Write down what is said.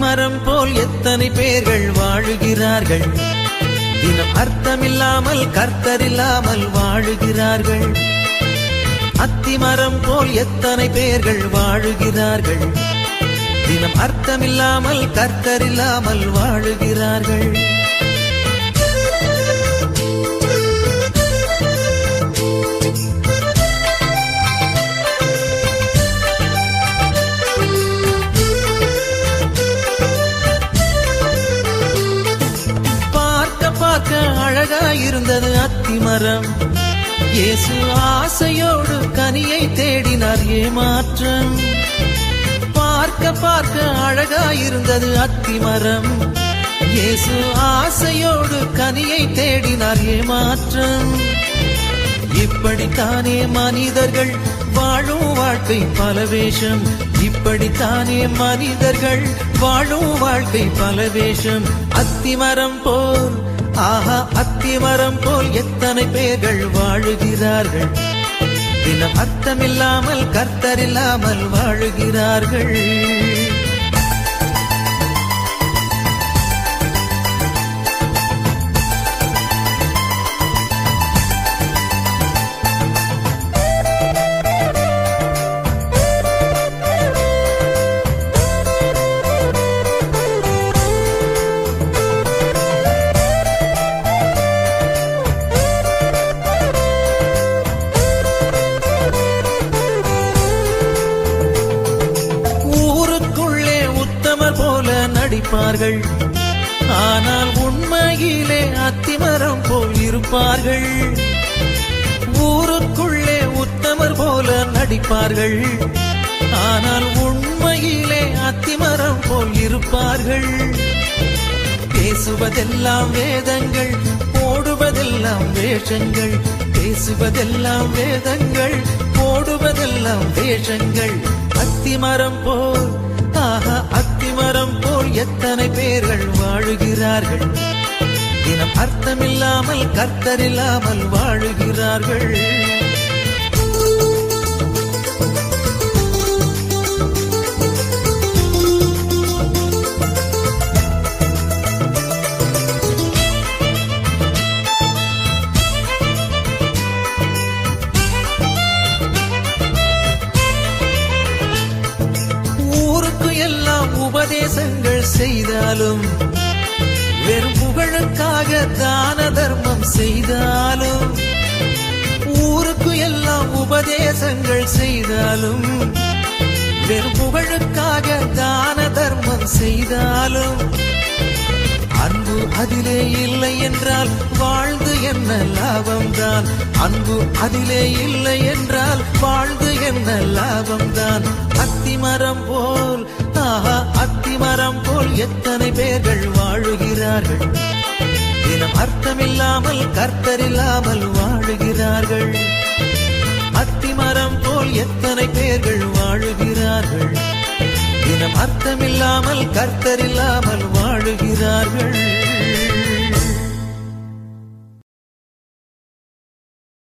மரம் போல் எத்தனை பேர்கள் வாழுகிறார்கள்? தினம் அர்த்தமில்லாமல் கர்த்தரில்லாமல் வாழுகிறார்கள். அத்திமரம் போல் எத்தனை பேர்கள் வாழுகிறார்கள்? தினம் அர்த்தமில்லாமல் கர்த்தரில்லாமல் வாழுகிறார்கள். அழகாயிருந்தது அத்திமரம் இயேசு ஆசையோடு கனியை தேடினார் ஏமாற்றம். பார்க்க பார்க்க அழகாயிருந்தது அத்திமரம் இயேசு ஆசையோடு கனியை தேடினார் ஏமாற்றம். இப்படித்தானே மனிதர்கள் வாழும் வாழ்க்கை பலவேஷம். இப்படித்தானே மனிதர்கள் வாழும் வாழ்க்கை பலவேஷம். அத்திமரம் போல் ஆஹா அத்திமரம் போல் எத்தனை பேர்கள் வாழுகிறார்கள்? தினம் அர்த்தமில்லாமல் கர்த்தரில்லாமல் வாழுகிறார்கள். நினைப்பார்கள் ஆனால் உண்மையிலே அத்திமரம் போல் இருப்பார்கள். ஊருக்குள்ளே உத்தமர் போல நடிப்பார்கள். ஆனால் உண்மையிலே அத்திமரம் போல் இருப்பார்கள். பேசுவதெல்லாம் வேதங்கள் போடுவதெல்லாம் வேஷங்கள். பேசுவதெல்லாம் வேதங்கள் போடுவதெல்லாம் வேஷங்கள். அத்திமரம் போல் ஆஹா அத்திமரம் போல் எத்தனை பேர்கள் வாழுகிறார்கள்? இனம் அர்த்தமில்லாமல் கர்த்தரில்லாமல் வாழுகிறார்கள். உபதேசங்கள் செய்தாலும் வெறும் புகழுக்காக தான தர்மம் செய்தாலும் ஊருக்கு எல்லாம் உபதேசங்கள் செய்தாலும் வெறும் புகழுக்காக தான தர்மம் செய்தாலும் அன்பு அதிலே இல்லை என்றால் வாழ்ந்து என்ன லாபம்தான்? அன்பு அதிலே இல்லை என்றால் வாழ்ந்து என்ன லாபம்தான்? அத்திமரம் போல் ஆஹா அத்திமரம் போல் எத்தனை பேர்கள் வாழுகிறார்கள்? தினம் அர்த்தமில்லாமல் கர்த்தரில்லாமல் வாழுகிறார்கள். அத்திமரம் போல் எத்தனை பேர்கள் வாழுகிறார்கள்? தினம் அர்த்தமில்லாமல் கர்த்தரில்லாமல் வாழுகிறார்கள்.